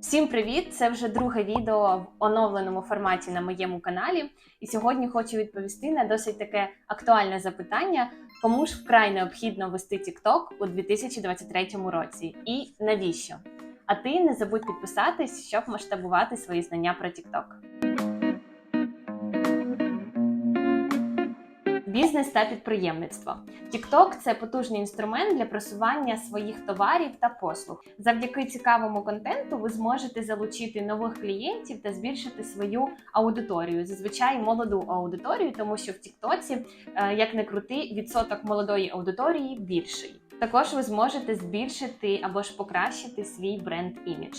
Всім привіт! Це вже друге відео в оновленому форматі на моєму каналі. І сьогодні хочу відповісти на досить таке актуальне запитання, кому ж вкрай необхідно вести TikTok у 2023 році і навіщо? А ти не забудь підписатись, щоб масштабувати свої знання про TikTok. Бізнес та підприємництво. TikTok – це потужний інструмент для просування своїх товарів та послуг. Завдяки цікавому контенту ви зможете залучити нових клієнтів та збільшити свою аудиторію. Зазвичай молоду аудиторію, тому що в TikTok, е, як не крути, відсоток молодої аудиторії більший. Також ви зможете збільшити або ж покращити свій бренд-імідж.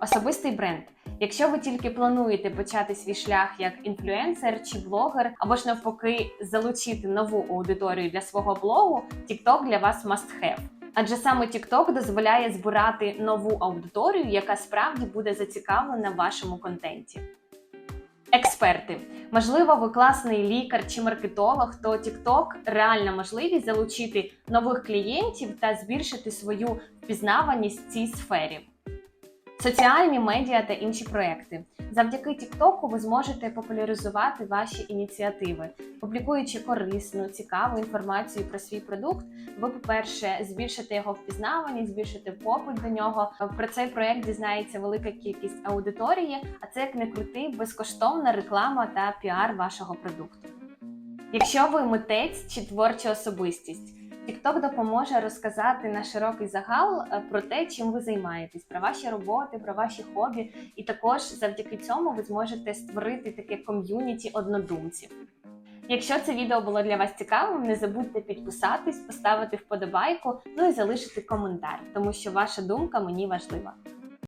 Особистий бренд. Якщо ви тільки плануєте почати свій шлях як інфлюенсер чи блогер, або ж навпаки залучити нову аудиторію для свого блогу, TikTok для вас must have. Адже саме TikTok дозволяє збирати нову аудиторію, яка справді буде зацікавлена в вашому контенті. Експерти, можливо, ви класний лікар чи маркетолог, то TikTok – реальна можливість залучити нових клієнтів та збільшити свою впізнаваність в цій сфері. Соціальні медіа та інші проекти. Завдяки TikTok ви зможете популяризувати ваші ініціативи, публікуючи корисну, цікаву інформацію про свій продукт. Ви, по-перше, збільшите його впізнаваність, збільшите попит до нього. Про цей проект дізнається велика кількість аудиторії, а це як не крути, безкоштовна реклама та піар вашого продукту. Якщо ви митець чи творча особистість. TikTok допоможе розказати на широкий загал е, про те, чим ви займаєтесь, про ваші роботи, про ваші хобі, і також завдяки цьому ви зможете створити таке ком'юніті однодумців. Якщо це відео було для вас цікавим, не забудьте підписатись, поставити вподобайку, ну і залишити коментар, тому що ваша думка мені важлива.